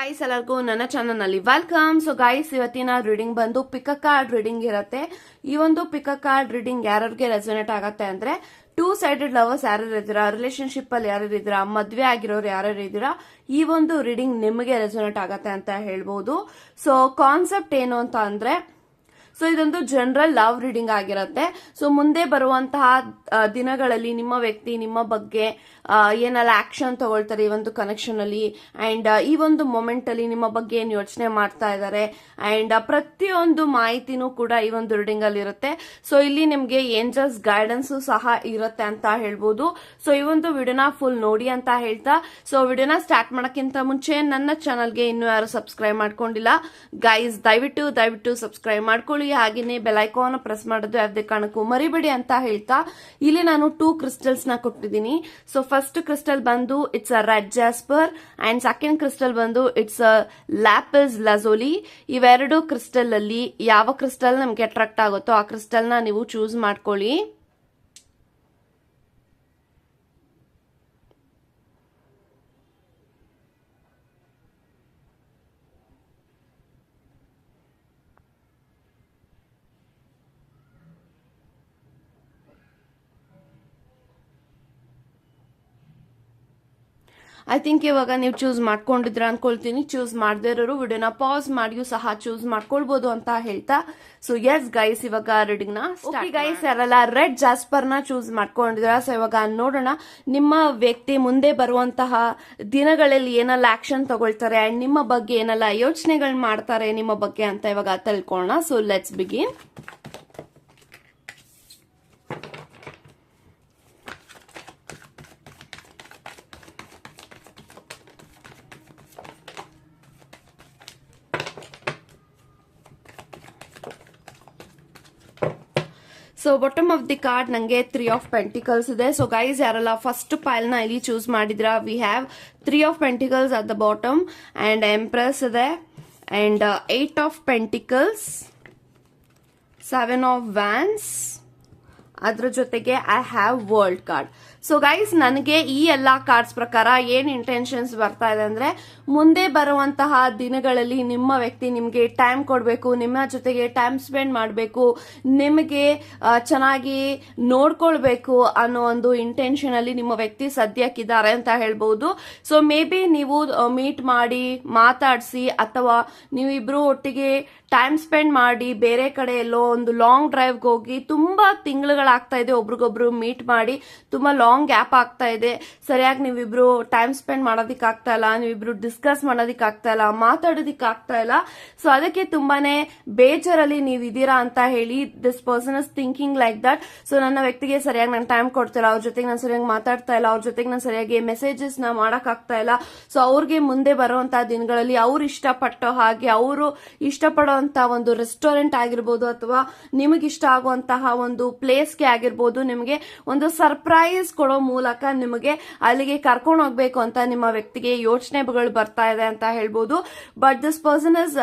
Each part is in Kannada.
ಗಾಯ್ಸ್ ಎಲ್ಲರಿಗೂ ನನ್ನ ಚಾನಲ್ನಲ್ಲಿ ವೆಲ್ಕಮ್ ಸೊ ಗೈಸ್ ಇವತ್ತಿನ ರೀಡಿಂಗ್ ಬಂದು ಪಿಕ ಕಾರ್ಡ್ ರೀಡಿಂಗ್ ಇರುತ್ತೆ. ಈ ಒಂದು ಪಿಕ ಕಾರ್ಡ್ ರೀಡಿಂಗ್ ಯಾರ್ಯಾರಿಗೆ ರೆಸೊನೇಟ್ ಆಗುತ್ತೆ ಅಂದ್ರೆ ಟೂ ಸೈಡೆಡ್ ಲವರ್ಸ್ ಯಾರ್ಯಾರು ಇದ್ದೀರಾ ರಿಲೇಶನ್ಶಿಪ್ ಅಲ್ಲಿ ಯಾರ್ಯಾರು ಇದ್ದೀರಾ, ಮದ್ವೆ ಆಗಿರೋರು ಯಾರ್ಯಾರು ಇದ್ದೀರಾ, ಈ ಒಂದು ರೀಡಿಂಗ್ ನಿಮಗೆ ರೆಸೊನೇಟ್ ಆಗತ್ತೆ ಅಂತ ಹೇಳ್ಬೋದು. ಸೊ ಕಾನ್ಸೆಪ್ಟ್ ಏನು ಅಂತ ಅಂದ್ರೆ ಸೊ ಇದೊಂದು ಜನರಲ್ ಲವ್ ರೀಡಿಂಗ್ ಆಗಿರುತ್ತೆ. ಸೊ ಮುಂದೆ ಬರುವಂತಹ ದಿನಗಳಲ್ಲಿ ನಿಮ್ಮ ವ್ಯಕ್ತಿ, ನಿಮ್ಮ ಬಗ್ಗೆ ಏನೆಲ್ಲ ಆಕ್ಷನ್ ತಗೊಳ್ತಾರೆ ಈ ಒಂದು ಕನೆಕ್ಷನ್ ಅಲ್ಲಿ. ಅಂಡ್ ಈ ಒಂದು ಮೊಮೆಂಟ್ ಅಲ್ಲಿ ನಿಮ್ಮ ಬಗ್ಗೆ ಏನು ಯೋಚನೆ ಮಾಡ್ತಾ ಇದ್ದಾರೆ ಅಂಡ್ ಪ್ರತಿಯೊಂದು ಮಾಹಿತಿನೂ ಕೂಡ ಈ ಒಂದು ರೀಡಿಂಗ್ ಅಲ್ಲಿ ಇರುತ್ತೆ. ಸೊ ಇಲ್ಲಿ ನಿಮ್ಗೆ ಏಂಜಲ್ಸ್ ಗೈಡೆನ್ಸ್ ಸಹ ಇರುತ್ತೆ ಅಂತ ಹೇಳ್ಬೋದು. ಸೊ ಈ ಒಂದು ವಿಡಿಯೋನ ಫುಲ್ ನೋಡಿ ಅಂತ ಹೇಳ್ತಾ. ಸೊ ವಿಡಿಯೋನ ಸ್ಟಾರ್ಟ್ ಮಾಡೋಕ್ಕಿಂತ ಮುಂಚೆ ನನ್ನ ಚಾನಲ್ಗೆ ಇನ್ನೂ ಯಾರು ಸಬ್ಸ್ಕ್ರೈಬ್ ಮಾಡ್ಕೊಂಡಿಲ್ಲ ಗೈಸ್ ದಯವಿಟ್ಟು ದಯವಿಟ್ಟು ಸಬ್ಸ್ಕ್ರೈಬ್ ಮಾಡ್ಕೊಳ್ಳಿ. ಹಾಗೇನೆ ಬೆಲೈಕಾನ್ ಪ್ರೆಸ್ ಮಾಡೋದು ಯಾವ್ದೇ ಕಾರಣಕ್ಕೂ ಮರಿಬೇಡಿ ಅಂತ ಹೇಳ್ತಾ ಇಲ್ಲಿ ನಾನು ಟೂ ಕ್ರಿಸ್ಟಲ್ಸ್ನ ಕೊಟ್ಟಿದ್ದೀನಿ. ಸೊ ಫಸ್ಟ್ ಕ್ರಿಸ್ಟಲ್ ಬಂದು it's a red jasper and second crystal ಬಂದು ಇಟ್ಸ್ ಅ ಲ್ಯಾಪಿಸ್ ಲಜೋಲಿ ಇವೆರಡು ಕ್ರಿಸ್ಟಲ್ ಅಲ್ಲಿ ಯಾವ ಕ್ರಿಸ್ಟಲ್ ನಮ್ಗೆ ಅಟ್ರಾಕ್ಟ್ ಆಗುತ್ತೋ ಆ ಕ್ರಿಸ್ಟಲ್ನ ನೀವು ಚೂಸ್ ಮಾಡ್ಕೊಳ್ಳಿ. ಐ ಥಿಂಕ್ ಇವಾಗ ನೀವು ಚೂಸ್ ಮಾಡ್ಕೊಂಡಿದ್ರ ಅನ್ಕೊಳ್ತೀನಿ. ಚೂಸ್ ಮಾಡದೇ ಇರೋರು ವಿಡಿಯೋನ ಪಾಸ್ ಮಾಡಿಯೂ ಸಹ ಚೂಸ್ ಮಾಡ್ಕೊಳ್ಬಹುದು ಅಂತ ಹೇಳ್ತಾ. ಸೊ ಎಸ್ ಗೈಸ್ ಇವಾಗ ರೀಡಿಂಗ್ನ ಗೈಸ್ ಯಾರೆಲ್ಲ ರೆಡ್ ಜಾಸ್ಪರ್ನ ಚೂಸ್ ಮಾಡ್ಕೊಂಡಿದ್ರ? ಸೊ ಇವಾಗ ನೋಡೋಣ. ನಿಮ್ಮ ವ್ಯಕ್ತಿ ಮುಂದೆ ಬರುವಂತಹ ದಿನಗಳಲ್ಲಿ ಏನೆಲ್ಲ ಆಕ್ಷನ್ ತಗೊಳ್ತಾರೆ ಅಂಡ್ ನಿಮ್ಮ ಬಗ್ಗೆ ಏನೆಲ್ಲ ಯೋಚನೆಗಳು ಮಾಡ್ತಾರೆ ನಿಮ್ಮ ಬಗ್ಗೆ ಅಂತ ಇವಾಗ ತಿಳ್ಕೊಳ್ಳೋಣ. So let's begin so bottom of the card ನಂಗೆ ತ್ರೀ ಆಫ್ ಪೆಂಟಿಕಲ್ಸ್ ಇದೆ. ಸೊ ಗೈಸ್ ಯಾರಲ್ಲ ಫಸ್ಟ್ ಪೈಲ್ನ ಇಲ್ಲಿ ಚೂಸ್ ಮಾಡಿದ್ರ we have three of pentacles at the bottom and empress ಇದೆ. And eight of pentacles seven of wands ಅದ್ರ ಜೊತೆಗೆ I have world card so guys ನನಗೆ ಈ ಎಲ್ಲ ಕಾರ್ಡ್ಸ್ ಪ್ರಕಾರ ಏನ್ ಇಂಟೆನ್ಷನ್ಸ್ ಬರ್ತಾ ಇದೆ ಅಂದ್ರೆ, ಮುಂದೆ ಬರುವಂತಹ ದಿನಗಳಲ್ಲಿ ನಿಮ್ಮ ವ್ಯಕ್ತಿ ನಿಮಗೆ ಟೈಮ್ ಕೊಡಬೇಕು, ನಿಮ್ಮ ಜೊತೆಗೆ ಟೈಮ್ ಸ್ಪೆಂಡ್ ಮಾಡಬೇಕು, ನಿಮಗೆ ಚೆನ್ನಾಗಿ ನೋಡ್ಕೊಳ್ಬೇಕು ಅನ್ನೋ ಒಂದು ಇಂಟೆನ್ಷನ್ ಅಲ್ಲಿ ನಿಮ್ಮ ವ್ಯಕ್ತಿ ಸದ್ಯಕ್ಕಿದ್ದಾರೆ ಅಂತ ಹೇಳ್ಬಹುದು ಸೊ ಮೇ ಬಿ ನೀವು ಮೀಟ್ ಮಾಡಿ, ಮಾತಾಡಿಸಿ, ಅಥವಾ ನೀವಿಬ್ರು ಒಟ್ಟಿಗೆ ಟೈಮ್ ಸ್ಪೆಂಡ್ ಮಾಡಿ ಬೇರೆ ಕಡೆ ಎಲ್ಲೋ ಒಂದು ಲಾಂಗ್ ಡ್ರೈವ್ಗೆ ಹೋಗಿ ತುಂಬಾ ತಿಂಗಳುಗಳಾಗ್ತಾ ಇದೆ. ಒಬ್ರಿಗೊಬ್ರು ಮೀಟ್ ಮಾಡಿ ತುಂಬಾ ಲಾಂಗ್ ಗ್ಯಾಪ್ ಆಗ್ತಾ ಇದೆ. ಸರಿಯಾಗಿ ನೀವಿಬ್ರು ಟೈಮ್ ಸ್ಪೆಂಡ್ ಮಾಡೋದಕ್ಕೆ ಆಗ್ತಾ ಇಲ್ಲ, ನೀವಿಬ್ರು ಡಿಸ್ಕಸ್ ಮಾಡೋದಕ್ಕೆ ಆಗ್ತಾ ಇಲ್ಲ ಮಾತಾಡೋದಕ್ಕೆ ಆಗ್ತಾ ಇಲ್ಲ. ಸೊ ಅದಕ್ಕೆ ತುಂಬಾನೇ ಬೇಜಾರಲ್ಲಿ ನೀವು ಇದೀರಾ ಅಂತ ಹೇಳಿ this person is thinking like that so ನನ್ನ ವ್ಯಕ್ತಿಗೆ ಸರಿಯಾಗಿ ನಾನು ಟೈಮ್ ಕೊಡ್ತಿಲ್ಲ ಅವ್ರ ಜೊತೆಗೆ ನಾನು ಸರಿಯಾಗಿ ಮಾತಾಡ್ತಾ ಇಲ್ಲ. ಅವ್ರ ಜೊತೆಗೆ ನಾನು ಸರಿಯಾಗಿ ಮೆಸೇಜಸ್ನ ಮಾಡಕ್ ಆಗ್ತಾ ಇಲ್ಲ. ಸೊ ಅವ್ರಿಗೆ ಮುಂದೆ ಬರುವಂತಹ ದಿನಗಳಲ್ಲಿ ಅವ್ರು ಇಷ್ಟಪಟ್ಟೋ ಹಾಗೆ, ಅವರು ಇಷ್ಟಪಡುವಂತ ಒಂದು ರೆಸ್ಟೋರೆಂಟ್ ಆಗಿರ್ಬೋದು ಅಥವಾ ನಿಮಗೆ ಇಷ್ಟ ಆಗುವಂತಹ ಒಂದು ಪ್ಲೇಸ್ಗೆ ಆಗಿರ್ಬೋದು, ನಿಮಗೆ ಒಂದು ಸರ್ಪ್ರೈಸ್ ಕೊಡೋ ಮೂಲಕ ನಿಮಗೆ ಅಲ್ಲಿಗೆ ಕರ್ಕೊಂಡು ಹೋಗ್ಬೇಕು ಅಂತ ನಿಮ್ಮ ವ್ಯಕ್ತಿಗೆ ಯೋಚನೆಗಳು ಬರ್ತಾ ಇದೆ ಅಂತ ಹೇಳ್ಬೋದು. But this person is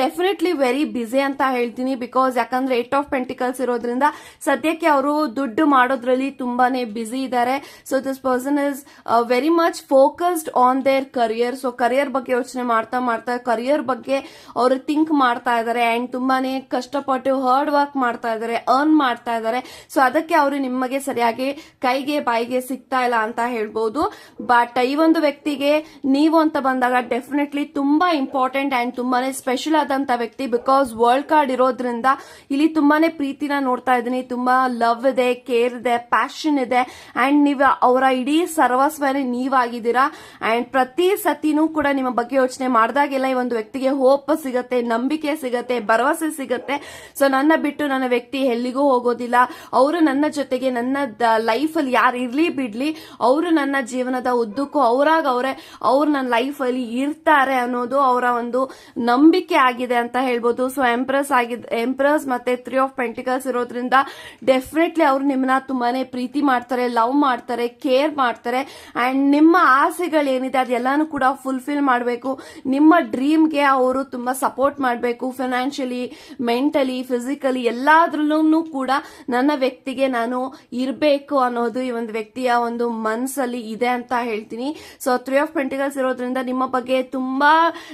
definitely very busy ಅಂತ ಹೇಳ್ತೀನಿ ಬಿಕಾಸ್ ಯಾಕಂದ್ರೆ ಏಟ್ ಆಫ್ ಪೆಂಟಿಕಲ್ಸ್ ಇರೋದ್ರಿಂದ ಸದ್ಯಕ್ಕೆ ಅವರು ದುಡ್ಡು ಮಾಡೋದ್ರಲ್ಲಿ ತುಂಬಾನೇ ಬ್ಯುಸಿ ಇದ್ದಾರೆ. So this person is very much focused on their career so career ಬಗ್ಗೆ ಯೋಚನೆ ಮಾಡ್ತಾ ಮಾಡ್ತಾ ಕರಿಯರ್ ಬಗ್ಗೆ ಅವರು ಥಿಂಕ್ ಮಾಡ್ತಾ ಇದ್ದಾರೆ ಅಂಡ್ ತುಂಬಾನೇ ಕಷ್ಟಪಟ್ಟು ಹಾರ್ಡ್ ವರ್ಕ್ ಮಾಡ್ತಾ ಇದ್ದಾರೆ ಅರ್ನ್ ಮಾಡ್ತಾ ಇದ್ದಾರೆ ಸೊ ಅದಕ್ಕೆ ಅವರು ನಿಮಗೆ ಸರಿಯಾಗಿ ಕೈಗೆ ಬಾಯಿಗೆ ಸಿಗ್ತಾ ಇಲ್ಲ ಅಂತ ಹೇಳ್ಬೋದು. ಬಟ್ ಈ ಒಂದು ವ್ಯಕ್ತಿಗೆ ನೀವು ಅಂತ ಬಂದಾಗ ಡೆಫಿನೆಟ್ಲಿ ತುಂಬಾ ಇಂಪಾರ್ಟೆಂಟ್ ಅಂಡ್ ತುಂಬಾನೇ ಸ್ಪೆಷಲ್ ಆದಂತ ವ್ಯಕ್ತಿ ಬಿಕಾಸ್ ವರ್ಲ್ಡ್ ಕಾರ್ಡ್ ಇರೋದ್ರಿಂದ ಇಲ್ಲಿ ತುಂಬಾನೇ ಪ್ರೀತಿನ ನೋಡ್ತಾ ಇದ್ದೀನಿ. ತುಂಬಾ ಲವ್ ಇದೆ ಕೇರ್ ಇದೆ ಪ್ಯಾಷನ್ ಇದೆ. ಅಂಡ್ ನೀವು ಅವರ ಇಡೀ ಸರ್ವಸ್ವನೇ ನೀವಾಗಿದ್ದೀರಾ. ಅಂಡ್ ಪ್ರತಿ ಸತಿನೂ ಕೂಡ ನಿಮ್ಮ ಬಗ್ಗೆ ಯೋಚನೆ ಮಾಡಿದಾಗೆಲ್ಲ ಈ ಒಂದು ವ್ಯಕ್ತಿಗೆ ಹೋಪ್ ಸಿಗತ್ತೆ, ನಂಬಿಕೆ ಸಿಗತ್ತೆ, ಭರವಸೆ ಸಿಗತ್ತೆ. ಸೊ ನನ್ನ ಬಿಟ್ಟು ನನ್ನ ವ್ಯಕ್ತಿ ಎಲ್ಲಿಗೂ ಹೋಗೋದಿಲ್ಲ. ಅವರು ನನ್ನ ಜೊತೆಗೆ ನನ್ನ ಲೈಫ್ ಅಲ್ಲಿ ಯಾರು ಇರ್ಲಿ ಬಿಡ್ಲಿ, ಅವರು ನನ್ನ ಜೀವನದ ಉದ್ದಕ್ಕೂ ಅವರಾಗ ಅವರೇ, ಅವ್ರು ನನ್ನ ಲೈಫ್ ಅಲ್ಲಿ ಇರ್ತಾರೆ ಅನ್ನೋದು ಅವರ ಒಂದು ನಂಬಿಕೆ ಆಗಿದೆ ಅಂತ ಹೇಳ್ಬೋದು. ಸೊ ಎಂಪ್ರೆಸ್ ಆಗಿದೆ ಎಂಪ್ರೆಸ್ ಮತ್ತೆ ತ್ರೀ ಆಫ್ ಪೆಂಟಿಕಲ್ಸ್ ಇರೋದ್ರಿಂದ ಡೆಫಿನೆಟ್ಲಿ ಅವರು ನಿಮ್ಮನ್ನ ತುಂಬಾನೇ ಪ್ರೀತಿ ಮಾಡ್ತಾರೆ ಲವ್ ಮಾಡ್ತಾರೆ ಕೇರ್ ಮಾಡ್ತಾರೆ. ಅಂಡ್ ನಿಮ್ಮ ಆಸೆಗಳೇನಿದೆ, ಅದೆಲ್ಲಾನು ಕೂಡ ಫುಲ್ಫಿಲ್ ಮಾಡಬೇಕು. ನಿಮ್ಮ ಡ್ರೀಮ್ಗೆ ಅವರು ತುಂಬಾ ಸಪೋರ್ಟ್ ಮಾಡಬೇಕು. ಫೈನಾನ್ಷಿಯಲಿ ಮೆಂಟಲಿ ಫಿಸಿಕಲಿ ಎಲ್ಲಾದ್ರಲ್ಲೂ ಕೂಡ ನನ್ನ ವ್ಯಕ್ತಿಗೆ ನಾನು ಇರಬೇಕು ಅನ್ನೋದು ಈ ಒಂದು ವ್ಯಕ್ತಿಯ ಒಂದು ಮನಸ್ಸಲ್ಲಿ ಇದೆ ಅಂತ ಹೇಳ್ತೀನಿ. ಸೊ ತ್ರೀ ಆಫ್ ಪೆಂಟಿಕಲ್ಸ್ ಇರೋದ್ರಿಂದ ನಿಮ್ಮ ಬಗ್ಗೆ ತುಂಬಾ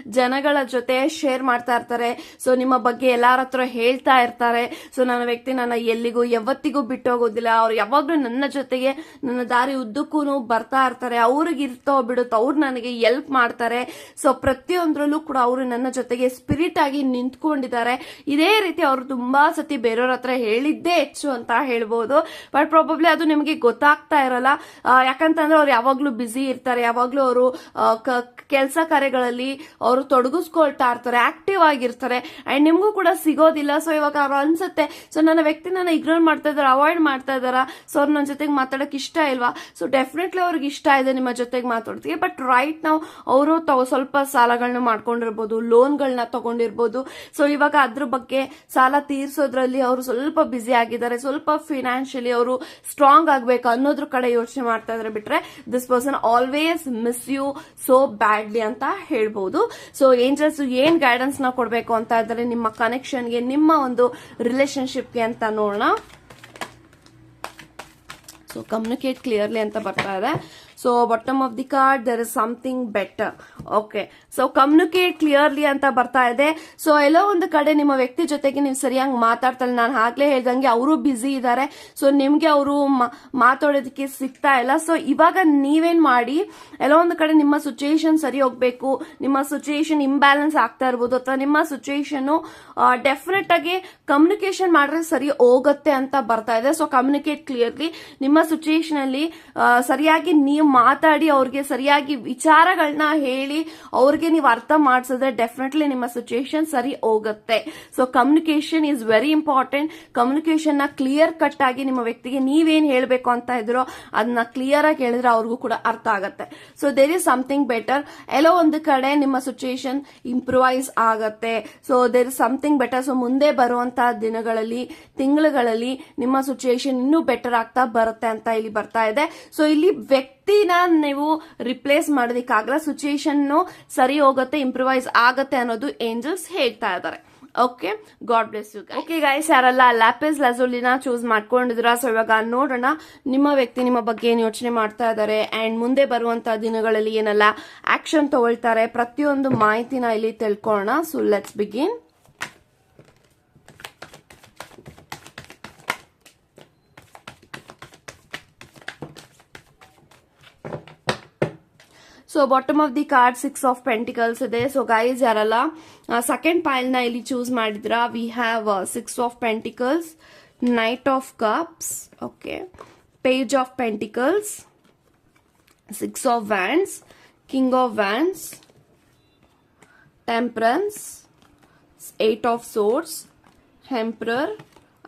ಜನಗಳ ಜೊತೆ ಶೇರ್ ಮಾಡ್ತಾ ಇರ್ತಾರೆ. ಸೊ ನಿಮ್ಮ ಬಗ್ಗೆ ಎಲ್ಲಾರ ಹತ್ರ ಹೇಳ್ತಾ ಇರ್ತಾರೆ. ಸೊ ನನ್ನ ವ್ಯಕ್ತಿ ನನ್ನ ಎಲ್ಲಿಗೂ ಯಾವತ್ತಿಗೂ ಬಿಟ್ಟು ಹೋಗೋದಿಲ್ಲ. ಅವ್ರು ಯಾವಾಗ್ಲೂ ನನ್ನ ಜೊತೆಗೆ ನನ್ನ ದಾರಿ ಉದ್ದಕ್ಕೂ ಬರ್ತಾ ಇರ್ತಾರೆ. ಅವ್ರಿಗೆ ಇರ್ತೋ ಬಿಡುತ್ತೋ ಅವ್ರು ನನಗೆ ಎಲ್ಪ್ ಮಾಡ್ತಾರೆ. ಸೊ ಪ್ರತಿಯೊಂದ್ರಲ್ಲೂ ಕೂಡ ಅವರು ನನ್ನ ಜೊತೆಗೆ ಸ್ಪಿರಿಟ್ ಆಗಿ ನಿಂತ್ಕೊಂಡಿದ್ದಾರೆ. ಇದೇ ರೀತಿ ಅವರು ತುಂಬಾ ಸತಿ ಬೇರೆಯವ್ರ ಹತ್ರ ಹೇಳಿದ್ದೇ ಹೆಚ್ಚು ಅಂತ ಹೇಳ್ಬೋದು. ಬಟ್ ಪ್ರಾಬಬ್ಲಿ ಅದು ನಿಮಗೆ ಗೊತ್ತಾಗ್ತಾ ಇರಲ್ಲ. ಯಾಕಂತಂದ್ರೆ ಅವ್ರು ಯಾವಾಗ್ಲೂ ಬ್ಯುಸಿ ಇರ್ತಾರೆ. ಯಾವಾಗ್ಲೂ ಅವರು ಕೆಲಸ ಕಾರ್ಯಗಳಲ್ಲಿ ಅವರು ತೊಡಗಿಸ್ಕೊಳ್ತಾ ಇರ್ತಾರೆ ಆಕ್ಟಿವ್ ಆಗಿರ್ತಾರೆ. ಅಂಡ್ ನಿಮಗೂ ಕೂಡ ಸಿಗೋದಿಲ್ಲ. ಸೊ ಇವಾಗ ಅವ್ರು ಅನ್ಸುತ್ತೆ ಸೊ ನನ್ನ ವ್ಯಕ್ತಿ ನನ್ನ ಇಗ್ನೋರ್ ಮಾಡ್ತಾ ಇದಾರೆ ಅವಾಯ್ಡ್ ಮಾಡ್ತಾ ಇದಾರ ಸೊ ಅವ್ರು ನನ್ನ ಜೊತೆಗೆ ಮಾತಾಡಕ್ ಇಷ್ಟ ಇಲ್ವಾ? ಸೊ ಡೆಫಿನೆಟ್ಲಿ ಅವ್ರಿಗೆ ಇಷ್ಟ ಇದೆ ನಿಮ್ಮ ಜೊತೆಗೆ ಮಾತಾಡ್ತೀವಿ ಬಟ್ ರೈಟ್ ನಾವು ಅವರು ಸ್ವಲ್ಪ ಸಾಲಗಳನ್ನ ಮಾಡ್ಕೊಂಡಿರ್ಬೋದು ಲೋನ್ಗಳನ್ನ ತಗೊಂಡಿರ್ಬೋದು. ಸೊ ಇವಾಗ ಅದ್ರ ಬಗ್ಗೆ ಸಾಲ ತೀರ್ಸೋದ್ರಲ್ಲಿ ಅವರು ಸ್ವಲ್ಪ ಬ್ಯುಸಿ ಆಗಿದ್ದಾರೆ. ಸ್ವಲ್ಪ ಫಿನಾನ್ಷಿಯಲಿ ಅವರು ಸ್ಟ್ರಾಂಗ್ ಆಗ್ಬೇಕು ಅನ್ನೋದ್ರ ಕಡೆ ಯೋಚನೆ ಮಾಡ್ತಾ ಇದ್ರೆ ಬಿಟ್ರೆ this person always miss you so badly ಅಂತ ಹೇಳ್ಬೋದು. ಸೊ ಏಂಜಲ್ಸ್ ಏನ್ ಗೈಡೆನ್ಸ್ನ ಕೊಡ್ಬೇಕು ಅಂತ ಇದ್ರೆ ನಿಮ್ಮ ಕನೆಕ್ಷನ್ಗೆ ನಿಮ್ಮ ಒಂದು ರಿಲೇಶನ್ಶಿಪ್ಗೆ ಅಂತ ನೋಡೋಣ. ಸೊ ಕಮ್ಯುನಿಕೇಟ್ ಕ್ಲಿಯರ್ಲಿ ಅಂತ ಬರ್ತಾ ಇದೆ. So bottom of the card there is something better okay so communicate clearly ಅಂತ ಬರ್ತಾ ಇದೆ. ಸೊ ಎಲ್ಲೋ ಒಂದು ಕಡೆ ನಿಮ್ಮ ವ್ಯಕ್ತಿ ಜೊತೆಗೆ ನೀವು ಸರಿಯಾಗಿ ಮಾತಾಡ್ತಲ್ಲ ನಾನು ಆಗ್ಲೇ ಹೇಳ್ದಂಗೆ ಅವರು ಬ್ಯುಸಿ ಇದ್ದಾರೆ ಸೊ ನಿಮ್ಗೆ ಅವರು ಮಾತಾಡೋದಕ್ಕೆ ಸಿಗ್ತಾ ಇಲ್ಲ. ಸೊ ಇವಾಗ ನೀವೇನ್ ಮಾಡಿ, ಎಲ್ಲೋ ಒಂದು ಕಡೆ ನಿಮ್ಮ ಸಿಚುಯೇಷನ್ ಸರಿ ಹೋಗ್ಬೇಕು. ನಿಮ್ಮ ಸಿಚುಯೇಷನ್ ಇಂಬ್ಯಾಲೆನ್ಸ್ ಆಗ್ತಾ ಇರ್ಬೋದು. ಅಥವಾ ನಿಮ್ಮ ಸಿಚುಯೇಷನ್ ಡೆಫಿನೆಟ್ ಆಗಿ ಕಮ್ಯುನಿಕೇಶನ್ ಮಾಡಿದ್ರೆ ಸರಿ ಹೋಗುತ್ತೆ ಅಂತ ಬರ್ತಾ ಇದೆ. ಸೊ ಕಮ್ಯುನಿಕೇಟ್ ಕ್ಲಿಯರ್ಲಿ ನಿಮ್ಮ ಸಿಚುಯೇಷನ್ ಅಲ್ಲಿ ಸರಿಯಾಗಿ ನೀವು ಮಾತಾಡಿ ಅವ್ರಿಗೆ ಸರಿಯಾಗಿ ವಿಚಾರಗಳನ್ನ ಹೇಳಿ ಅವ್ರಿಗೆ ನೀವು ಅರ್ಥ ಮಾಡಿಸಿದ್ರೆ ಡೆಫಿನೆಟ್ಲಿ ನಿಮ್ಮ ಸಿಚುಯೇಷನ್ ಸರಿ ಹೋಗುತ್ತೆ. So communication is very important ಕಮ್ಯುನಿಕೇಶನ್ನ clear cut ಆಗಿ ನಿಮ್ಮ ವ್ಯಕ್ತಿಗೆ ನೀವೇನ್ ಹೇಳಬೇಕು ಅಂತ ಇದ್ರೋ ಅದನ್ನ ಕ್ಲಿಯರ್ ಆಗಿ ಹೇಳಿದ್ರೆ ಅವ್ರಿಗೂ ಕೂಡ ಅರ್ಥ ಆಗುತ್ತೆ. So there is something better ಎಲ್ಲೋ ಒಂದು ಕಡೆ ನಿಮ್ಮ ಸಿಚುಯೇಷನ್ ಇಂಪ್ರೂವೈಸ್ ಆಗುತ್ತೆ. So there is something better so ಮುಂದೆ ಬರುವಂತಹ ದಿನಗಳಲ್ಲಿ, ತಿಂಗಳುಗಳಲ್ಲಿ ನಿಮ್ಮ ಸಿಚುಯೇಷನ್ ಇನ್ನೂ ಬೆಟರ್ ಆಗ್ತಾ ಬರುತ್ತೆ ಅಂತ ಇಲ್ಲಿ ಬರ್ತಾ ಇದೆ. ಸೊ ಇಲ್ಲಿ ವ್ಯಕ್ತಿನ ನೀವು ರಿಪ್ಲೇಸ್ ಮಾಡೋದಕ್ಕಾಗಲ್ಲ ಸಿಚುಯೇಷನ್ ಸರಿ ಹೋಗುತ್ತೆ ಇಂಪ್ರೂವೈಸ್ ಆಗುತ್ತೆ ಅನ್ನೋದು ಏಂಜಲ್ಸ್ ಹೇಳ್ತಾ ಇದ್ದಾರೆ. Okay god bless you okay guys ಯಾರಲ್ಲ ಲ್ಯಾಪಿಸ್ ಲಜೋಲಿನ ಚೂಸ್ ಮಾಡ್ಕೊಂಡಿದ್ರ ಸೊ ಇವಾಗ ನೋಡೋಣ. ನಿಮ್ಮ ವ್ಯಕ್ತಿ ನಿಮ್ಮ ಬಗ್ಗೆ ಏನು ಯೋಚನೆ ಮಾಡ್ತಾ ಇದ್ದಾರೆ? ಅಂಡ್ ಮುಂದೆ ಬರುವಂತ ದಿನಗಳಲ್ಲಿ ಏನೆಲ್ಲ ಆಕ್ಷನ್ ತಗೊಳ್ತಾರೆ? ಪ್ರತಿಯೊಂದು ಮಾಹಿತಿನ ಇಲ್ಲಿ ತಿಳ್ಕೊಳ್ಳೋಣ. So let's begin so bottom of the card six of pentacles ಇದೆ ಸೊ ಗೈಸ್ ಯಾರಲ್ಲ ಸೆಕೆಂಡ್ ಪೈಲ್ನ ಇಲ್ಲಿ ಚೂಸ್ ಮಾಡಿದ್ರ we have six of pentacles knight of cups okay page of pentacles six of wands king of wands temperance eight of swords emperor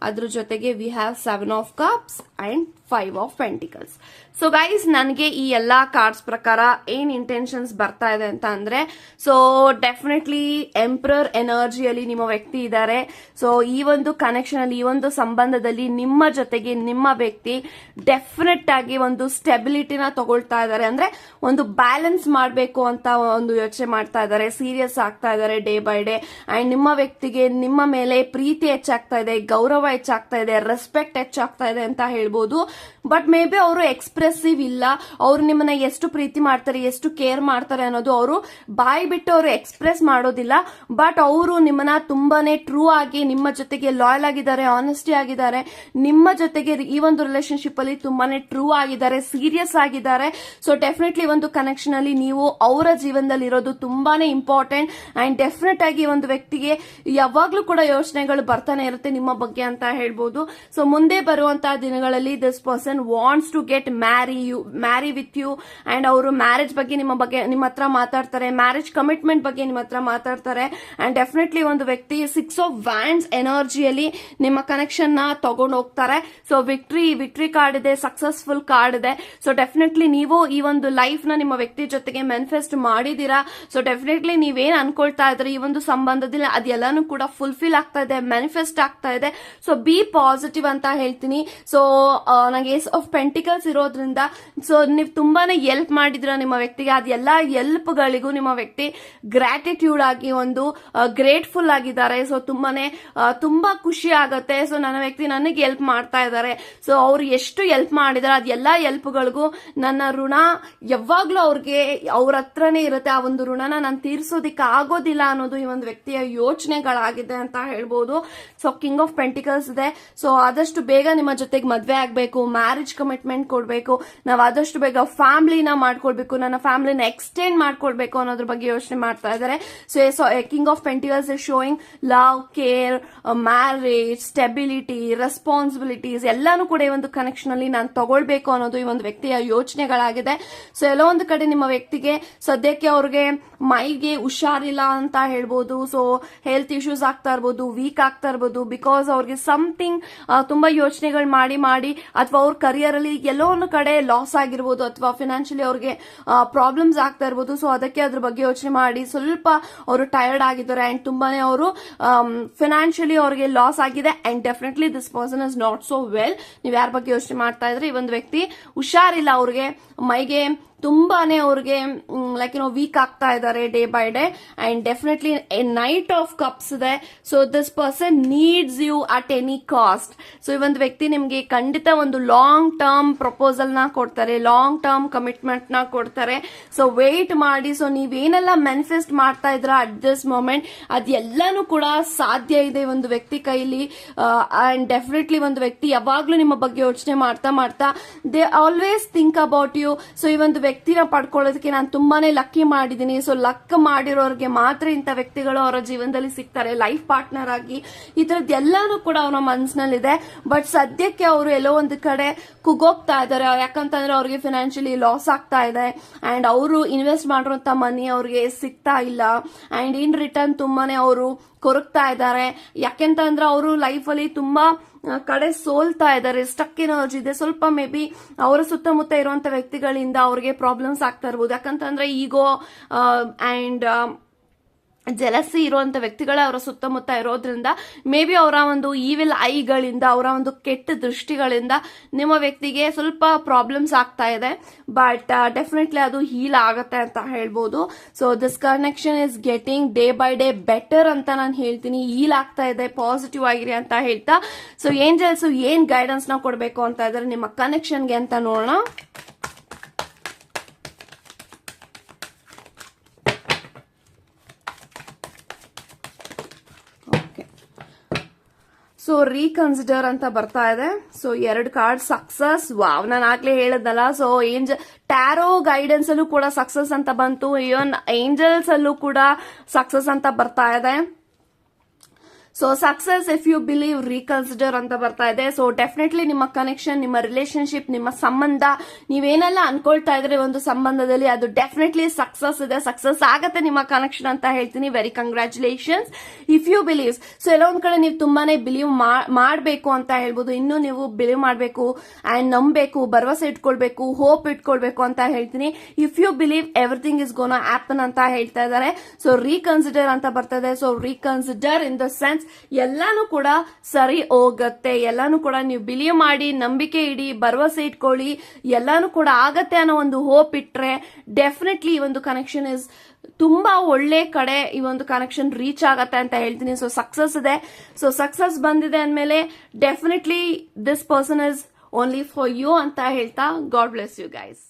ಅದ್ರ ಜೊತೆಗೆ we have seven of cups and five of pentacles so guys ನನಗೆ ಈ ಎಲ್ಲಾ ಕಾರ್ಡ್ಸ್ ಪ್ರಕಾರ ಏನ್ ಇಂಟೆನ್ಷನ್ಸ್ ಬರ್ತಾ ಇದೆ ಅಂತ ಅಂದ್ರೆ ಸೊ ಡೆಫಿನೆಟ್ಲಿ ಎಂಪ್ರರ್ ಎನರ್ಜಿಯಲ್ಲಿ ನಿಮ್ಮ ವ್ಯಕ್ತಿ ಇದ್ದಾರೆ. ಸೊ ಈ ಒಂದು ಕನೆಕ್ಷನ್ ಅಲ್ಲಿ, ಈ ಒಂದು ಸಂಬಂಧದಲ್ಲಿ ನಿಮ್ಮ ಜೊತೆಗೆ ನಿಮ್ಮ ವ್ಯಕ್ತಿ ಡೆಫಿನೆಟ್ ಆಗಿ ಒಂದು ಸ್ಟೆಬಿಲಿಟಿನ ತಗೊಳ್ತಾ ಇದ್ದಾರೆ. ಅಂದ್ರೆ ಒಂದು ಬ್ಯಾಲೆನ್ಸ್ ಮಾಡಬೇಕು ಅಂತ ಒಂದು ಯೋಚನೆ ಮಾಡ್ತಾ ಇದ್ದಾರೆ. ಸೀರಿಯಸ್ ಆಗ್ತಾ ಇದ್ದಾರೆ ಡೇ ಬೈ ಡೇ ಅಂಡ್ ನಿಮ್ಮ ವ್ಯಕ್ತಿಗೆ, ನಿಮ್ಮ ಮೇಲೆ ಪ್ರೀತಿ ಹೆಚ್ಚಾಗ್ತಾ ಇದೆ, ಗೌರವ ಹೆಚ್ಚಾಗ್ತಾ ಇದೆ ರೆಸ್ಪೆಕ್ಟ್ ಹೆಚ್ಚಾಗ್ತಾ ಇದೆ ಅಂತ ಹೇಳ್ಬೋದು. ಬಟ್ ಮೇ ಬಿ ಅವರು ಎಕ್ಸ್ಪ್ರೆಸಿವ್ ಇಲ್ಲ, ಅವ್ರು ನಿಮ್ಮನ್ನ ಎಷ್ಟು ಪ್ರೀತಿ ಮಾಡ್ತಾರೆ, ಎಷ್ಟು ಕೇರ್ ಮಾಡ್ತಾರೆ ಅನ್ನೋದು ಅವರು ಬಾಯಿ ಬಿಟ್ಟು ಅವರು ಎಕ್ಸ್ಪ್ರೆಸ್ ಮಾಡೋದಿಲ್ಲ. ಬಟ್ ಅವರು ನಿಮ್ಮನ್ನ ತುಂಬಾನೇ ಟ್ರೂ ಆಗಿ, ನಿಮ್ಮ ಜೊತೆಗೆ ಲಾಯಲ್ ಆಗಿದ್ದಾರೆ ಆನೆಸ್ಟಿ ಆಗಿದ್ದಾರೆ, ನಿಮ್ಮ ಜೊತೆಗೆ ಈ ಒಂದು ರಿಲೇಶನ್ಶಿಪ್ ಅಲ್ಲಿ ತುಂಬಾನೇ ಟ್ರೂ ಆಗಿದ್ದಾರೆ ಸೀರಿಯಸ್ ಆಗಿದ್ದಾರೆ. ಸೊ ಡೆಫಿನೆಟ್ಲಿ ಒಂದು ಕನೆಕ್ಷನ್ ಅಲ್ಲಿ ನೀವು ಅವರ ಜೀವನದಲ್ಲಿ ಇರೋದು ತುಂಬಾನೇ ಇಂಪಾರ್ಟೆಂಟ್ ಅಂಡ್ ಡೆಫಿನೆಟ್ ಆಗಿ ಒಂದು ವ್ಯಕ್ತಿಗೆ ಯಾವಾಗ್ಲೂ ಕೂಡ ಯೋಚನೆಗಳು ಬರ್ತಾನೆ ಇರುತ್ತೆ ನಿಮ್ಮ ಬಗ್ಗೆ ಅಂತ ಹೇಳ್ಬೋದು. ಸೊ ಮುಂದೆ ಬರುವಂತಹ ದಿನಗಳಲ್ಲಿ this person wants to get marry you marry with you and ಅವರು ಮ್ಯಾರೇಜ್ ಬಗ್ಗೆ ನಿಮ್ಮ ಬಗ್ಗೆ, ನಿಮ್ಮ ಹತ್ರ ಮಾತಾಡ್ತಾರೆ. ಮ್ಯಾರೇಜ್ ಕಮಿಟ್ಮೆಂಟ್ ಬಗ್ಗೆ ನಿಮ್ಮ ಹತ್ರ ಮಾತಾಡ್ತಾರೆ. ಅಂಡ್ ಡೆಫಿನೆಟ್ಲಿ ಒಂದು ವ್ಯಕ್ತಿ ಸಿಕ್ಸ್ ಆಫ್ ವ್ಯಾಂಡ್ಸ್ ಎನರ್ಜಿಯಲ್ಲಿ ನಿಮ್ಮ ಕನೆಕ್ಷನ್ನ ತಗೊಂಡು ಹೋಗ್ತಾರೆ. ಸೊ ವಿಕ್ಟ್ರಿ ವಿಕ್ಟ್ರಿ ಕಾರ್ಡ್ ಇದೆ ಸಕ್ಸಸ್ಫುಲ್ ಕಾರ್ಡ್ ಇದೆ. ಸೊ ಡೆಫಿನೆಟ್ಲಿ ನೀವು ಈ ಒಂದು ಲೈಫ್ನ ನಿಮ್ಮ ವ್ಯಕ್ತಿ ಜೊತೆಗೆ ಮ್ಯಾನಿಫೆಸ್ಟ್ ಮಾಡಿದೀರಾ ಸೊ ಡೆಫಿನೆಟ್ಲಿ ನೀವೇನ್ ಅನ್ಕೊಳ್ತಾ ಇದ್ರೆ? ಈ ಒಂದು ಸಂಬಂಧದಲ್ಲಿ ಅದೆಲ್ಲಾನು ಕೂಡ ಫುಲ್ಫಿಲ್ ಆಗ್ತಾ ಇದೆ ಮ್ಯಾನಿಫೆಸ್ಟ್ ಆಗ್ತಾ ಇದೆ. ಸೊ ಬಿ ಪಾಸಿಟಿವ್ ಅಂತ ಹೇಳ್ತೀನಿ. ಸೊ ನನಗೆ ಏಸ್ ಆಫ್ ಪೆಂಟಿಕಲ್ಸ್ ಇರೋದ್ರಿಂದ ಸೊ ನೀವು ತುಂಬಾನೇ ಎಲ್ಪ್ ಮಾಡಿದ್ರ ನಿಮ್ಮ ವ್ಯಕ್ತಿಗೆ. ಅದೆಲ್ಲ ಎಲ್ಪ್ಗಳಿಗೂ ನಿಮ್ಮ ವ್ಯಕ್ತಿ ಗ್ರಾಟಿಟ್ಯೂಡ್ ಆಗಿ ಒಂದು ಗ್ರೇಟ್ಫುಲ್ ಆಗಿದ್ದಾರೆ. ಸೊ ತುಂಬಾನೇ ತುಂಬಾ ಖುಷಿ ಆಗುತ್ತೆ. ಸೊ ನನ್ನ ವ್ಯಕ್ತಿ ನನಗೆ ಎಲ್ಪ್ ಮಾಡ್ತಾ ಇದ್ದಾರೆ ಸೊ ಅವ್ರು ಎಷ್ಟು ಎಲ್ಪ್ ಮಾಡಿದಾರೆ ಅದೆಲ್ಲ ಎಲ್ಪ್ಗಳಿಗೂ ನನ್ನ ಋಣ ಯಾವಾಗ್ಲೂ ಅವ್ರಿಗೆ ಅವ್ರ ಹತ್ರನೇ ಇರುತ್ತೆ. ಆ ಒಂದು ಋಣನ ನಾನು ತೀರಿಸೋದಿಕ್ಕೆ ಆಗೋದಿಲ್ಲ ಅನ್ನೋದು ಈ ಒಂದು ವ್ಯಕ್ತಿಯ ಯೋಚನೆಗಳಾಗಿದೆ ಅಂತ ಹೇಳ್ಬೋದು. ಸೊ ಕಿಂಗ್ ಆಫ್ ಪೆಂಟಿಕಲ್ಸ್ ಇದೆ ಸೊ ಆದಷ್ಟು ಬೇಗ ನಿಮ್ಮ ಜೊತೆಗೆ ಮದುವೆ ಆಗ್ಬೇಕು ಮ್ಯಾರೇಜ್ ಕಮಿಟ್ಮೆಂಟ್ ಕೊಡಬೇಕು, ನಾವು ಆದಷ್ಟು ಬೇಗ ಫ್ಯಾಮಿಲಿನ ಮಾಡ್ಕೊಳ್ಬೇಕು, ನನ್ನ ಫ್ಯಾಮಿಲಿನ ಎಕ್ಸ್ಟೆಂಡ್ ಮಾಡ್ಕೊಳ್ಬೇಕು ಅನ್ನೋದ್ರ ಬಗ್ಗೆ ಯೋಚನೆ ಮಾಡ್ತಾ ಇದ್ದಾರೆ so king of pentacles is showing love care marriage stability responsibilities ಎಲ್ಲಾನು ಕೂಡ ಈ ಒಂದು ಕನೆಕ್ಷನ್ ಅಲ್ಲಿ ನಾನು ತಗೊಳ್ಬೇಕು ಅನ್ನೋದು ಈ ಒಂದು ವ್ಯಕ್ತಿಯ ಯೋಚನೆಗಳಾಗಿದೆ. ಸೊ ಎಲ್ಲೋ ಒಂದು ಕಡೆ ನಿಮ್ಮ ವ್ಯಕ್ತಿಗೆ ಸದ್ಯಕ್ಕೆ ಅವ್ರಿಗೆ ಮೈಗೆ ಹುಷಾರಿಲ್ಲ ಅಂತ ಹೇಳ್ಬೋದು. ಸೊ ಹೆಲ್ತ್ ಇಶ್ಯೂಸ್ ಆಗ್ತಾ ಇರ್ಬೋದು ವೀಕ್ ಆಗ್ತಾ ಇರ್ಬೋದು ಬಿಕಾಸ್ ಅವ್ರಿಗೆ ಸಮಥಿಂಗ್ ತುಂಬಾ ಯೋಚನೆಗಳು ಮಾಡಿ ಮಾಡಿ, ಅಥವಾ ಅವ್ರ ಕರಿಯರ್ ಅಲ್ಲಿ ಎಲ್ಲೋ ಒಂದು ಕಡೆ ಲಾಸ್ ಆಗಿರ್ಬೋದು, ಅಥವಾ ಫಿನಾನ್ಷಿಯಲಿ ಅವ್ರಿಗೆ ಪ್ರಾಬ್ಲಮ್ಸ್ ಆಗ್ತಾ ಇರ್ಬೋದು ಸೊ ಅದಕ್ಕೆ ಅದ್ರ ಬಗ್ಗೆ ಯೋಚನೆ ಮಾಡಿ, ಸ್ವಲ್ಪ ಅವರು ಟಯರ್ಡ್ ಆಗಿದ್ದಾರೆ ಅಂಡ್ ತುಂಬಾನೇ ಅವರು ಫಿನಾನ್ಷಿಯಲಿ ಅವ್ರಿಗೆ ಲಾಸ್ ಆಗಿದೆ and definitely this person is not so well ನೀವು ಯಾರ ಬಗ್ಗೆ ಯೋಚನೆ ಮಾಡ್ತಾ ಇದ್ರೆ? ಈ ಒಂದು ವ್ಯಕ್ತಿ ಹುಷಾರಿಲ್ಲ ಅವ್ರಿಗೆ, ಮೈಗೆ ತುಂಬಾನೇ ಅವ್ರಿಗೆ ಲೈಕ್ ಏನೋ ವೀಕ್ ಆಗ್ತಾ ಇದ್ದಾರೆ day by day and definitely a knight of cups ಇದೆ. So this person needs you at any cost so ಈ ಒಂದು ವ್ಯಕ್ತಿ ನಿಮಗೆ ಖಂಡಿತ ಒಂದು ಲಾಂಗ್ ಟರ್ಮ್ ಪ್ರಪೋಸಲ್ನ ಕೊಡ್ತಾರೆ ಲಾಂಗ್ ಟರ್ಮ್ ಕಮಿಟ್ಮೆಂಟ್ನ ಕೊಡ್ತಾರೆ. ಸೊ ವೇಟ್ ಮಾಡಿ. ಸೊ ನೀವೇನೆಲ್ಲ ಮ್ಯಾನಿಫೆಸ್ಟ್ ಮಾಡ್ತಾ ಇದ್ರ ಅಟ್ ದಿಸ್ ಮೂಮೆಂಟ್ ಅದೆಲ್ಲಾನು ಕೂಡ ಸಾಧ್ಯ ಇದೆ ಒಂದು ವ್ಯಕ್ತಿ ಕೈಲಿ. ಅಂಡ್ ಡೆಫಿನೆಟ್ಲಿ ಒಂದು ವ್ಯಕ್ತಿ ಯಾವಾಗ್ಲೂ ನಿಮ್ಮ ಬಗ್ಗೆ ಯೋಚನೆ ಮಾಡ್ತಾ ಮಾಡ್ತಾ they always think about you so ಈ ಒಂದು ವ್ಯಕ್ತಿನ ಪಡ್ಕೊಳ್ಳೋದಕ್ಕೆ ನಾನು ತುಂಬಾನೇ ಲಕ್ಕಿ ಮಾಡಿದ್ದೀನಿ ಸೊ ಲಕ್ ಮಾಡಿರೋರಿಗೆ ಮಾತ್ರ ಇಂಥ ವ್ಯಕ್ತಿಗಳು ಅವರ ಜೀವನದಲ್ಲಿ ಸಿಗ್ತಾರೆ. ಲೈಫ್ ಪಾರ್ಟ್ನರ್ ಆಗಿ ಈ ಎಲ್ಲಾನು ಕೂಡ ಅವರ ಮನಸ್ಸಿನಲ್ಲಿದೆ ಬಟ್ ಸದ್ಯಕ್ಕೆ ಅವರು ಎಲ್ಲೋ ಒಂದು ಕಡೆ ಕುಗೋಗ್ತಾ ಇದ್ದಾರೆ. ಯಾಕಂತಂದ್ರೆ ಅವ್ರಿಗೆ ಫಿನಾನ್ಷಿಯಲಿ ಲಾಸ್ ಆಗ್ತಾ ಇದೆ. ಅಂಡ್ ಅವರು ಇನ್ವೆಸ್ಟ್ ಮಾಡಿರುವಂತ ಮನಿ ಅವ್ರಿಗೆ ಸಿಗ್ತಾ ಇಲ್ಲ. ಅಂಡ್ ಇನ್ ರಿಟರ್ನ್ ತುಂಬಾನೇ ಅವರು ಕೊರಗ್ತಾ ಇದ್ದಾರೆ. ಯಾಕೆಂತಂದ್ರೆ ಅವರು ಲೈಫಲ್ಲಿ ತುಂಬಾ ಕಡೆ ಸೋಲ್ತಾ ಇದ್ದಾರೆ ಸ್ಟಕ್ ಎನರ್ಜಿ ಇದೆ. ಸ್ವಲ್ಪ ಮೇ ಬಿ ಅವರ ಸುತ್ತಮುತ್ತ ಇರುವಂತ ವ್ಯಕ್ತಿಗಳಿಂದ ಅವ್ರಿಗೆ ಪ್ರಾಬ್ಲಮ್ಸ್ ಆಗ್ತಾ ಇರ್ಬೋದು. ಯಾಕಂತಂದ್ರೆ ಈಗೋ ಅಂಡ್ ಜಲಸಿ ಇರುವಂತ ವ್ಯಕ್ತಿಗಳ ಅವರ ಸುತ್ತಮುತ್ತ ಇರೋದ್ರಿಂದ ಮೇ ಬಿ ಅವರ ಒಂದು ಈವಿಲ್ ಐಗಳಿಂದ, ಅವರ ಒಂದು ಕೆಟ್ಟ ದೃಷ್ಟಿಗಳಿಂದ ನಿಮ್ಮ ವ್ಯಕ್ತಿಗೆ ಸ್ವಲ್ಪ ಪ್ರಾಬ್ಲಮ್ಸ್ ಆಗ್ತಾ ಇದೆ. ಬಟ್ ಡೆಫಿನೆಟ್ಲಿ ಅದು ಹೀಲ್ ಆಗತ್ತೆ ಅಂತ ಹೇಳ್ಬೋದು. So this connection is getting day by day better ಅಂತ ನಾನು ಹೇಳ್ತೀನಿ. ಹೀಲ್ ಆಗ್ತಾ ಇದೆ ಪಾಸಿಟಿವ್ ಆಗಿರಿ ಅಂತ ಹೇಳ್ತಾ. ಸೊ ಏಂಜಲ್ಸ್ ಏನ್ ಗೈಡೆನ್ಸ್ನ ಕೊಡಬೇಕು ಅಂತ ಇದ್ರೆ ನಿಮ್ಮ ಕನೆಕ್ಷನ್ಗೆ ಅಂತ ನೋಡೋಣ. ಸೊ ರೀಕನ್ಸಿಡರ್ ಅಂತ ಬರ್ತಾ ಇದೆ. ಸೊ ಎರಡು ಕಾರ್ಡ್ ಸಕ್ಸಸ್ ವಾವ್ ನಾನು ಆಗ್ಲೇ ಹೇಳದಲ್ಲ ಸೊ ಏಂಜ ಟ್ಯಾರೋ ಗೈಡೆನ್ಸ್ ಅಲ್ಲೂ ಕೂಡ ಸಕ್ಸಸ್ ಅಂತ ಬಂತು. ಇವನ್ ಏಂಜಲ್ಸ್ ಅಲ್ಲೂ ಕೂಡ ಸಕ್ಸಸ್ ಅಂತ ಬರ್ತಾ ಇದೆ. So success if you believe reconsider ಅಂತ ಬರ್ತಾ ಇದೆ. ಸೊ ಡೆಫಿನೆಟ್ಲಿ ನಿಮ್ಮ ಕನೆಕ್ಷನ್ ನಿಮ್ಮ ರಿಲೇಶನ್ಶಿಪ್ ನಿಮ್ಮ ಸಂಬಂಧ, ನೀವೇನೆಲ್ಲ ಅನ್ಕೊಳ್ತಾ ಇದ್ರೆ ಒಂದು ಸಂಬಂಧದಲ್ಲಿ ಅದು ಡೆಫಿನೆಟ್ಲಿ ಸಕ್ಸಸ್ ಇದೆ. ಸಕ್ಸಸ್ ಆಗತ್ತೆ ನಿಮ್ಮ ಕನೆಕ್ಷನ್ ಅಂತ ಹೇಳ್ತೀನಿ. Very congratulations if you believes so ಎಲ್ಲ ಒಂದ್ ಕಡೆ ನೀವು ತುಂಬಾನೇ ಬಿಲೀವ್ ಮಾಡಬೇಕು ಅಂತ ಹೇಳ್ಬೋದು. ಇನ್ನೂ ನೀವು ಬಿಲೀವ್ ಮಾಡಬೇಕು ಅಂಡ್ ನಂಬಬೇಕು, ಭರವಸೆ ಇಟ್ಕೊಳ್ಬೇಕು ಹೋಪ್ ಇಟ್ಕೊಳ್ಬೇಕು ಅಂತ ಹೇಳ್ತೀನಿ. If you believe everything is gonna happen ಅಂತ ಹೇಳ್ತಾ ಇದ್ದಾರೆ. ಸೊ ರೀಕನ್ಸಿಡರ್ ಅಂತ ಬರ್ತಾ ಇದೆ. So reconsider in the sense ಎಲ್ಲಾನು ಕೂಡ ಸರಿ ಹೋಗತ್ತೆ. ಎಲ್ಲಾನು ಕೂಡ ನೀವು ಬಿಲೀವ್ ಮಾಡಿ, ನಂಬಿಕೆ ಇಡಿ, ಭರವಸೆ ಇಟ್ಕೊಳ್ಳಿ. ಎಲ್ಲಾನು ಕೂಡ ಆಗತ್ತೆ ಅನ್ನೋ ಒಂದು ಹೋಪ್ ಇಟ್ರೆ ಡೆಫಿನೆಟ್ಲಿ ಈ ಒಂದು ಕನೆಕ್ಷನ್ ಇಸ್ ತುಂಬಾ ಒಳ್ಳೆ ಕಡೆ ಈ ಒಂದು ಕನೆಕ್ಷನ್ ರೀಚ್ ಆಗತ್ತೆ ಅಂತ ಹೇಳ್ತೀನಿ. ಸೊ ಸಕ್ಸಸ್ ಇದೆ. ಸೊ ಸಕ್ಸಸ್ ಬಂದಿದೆ ಅಂದಮೇಲೆ definitely this person is only for you ಅಂತ ಹೇಳ್ತಾ ಗಾಡ್ ಬ್ಲೆಸ್ ಯು ಗೈಸ್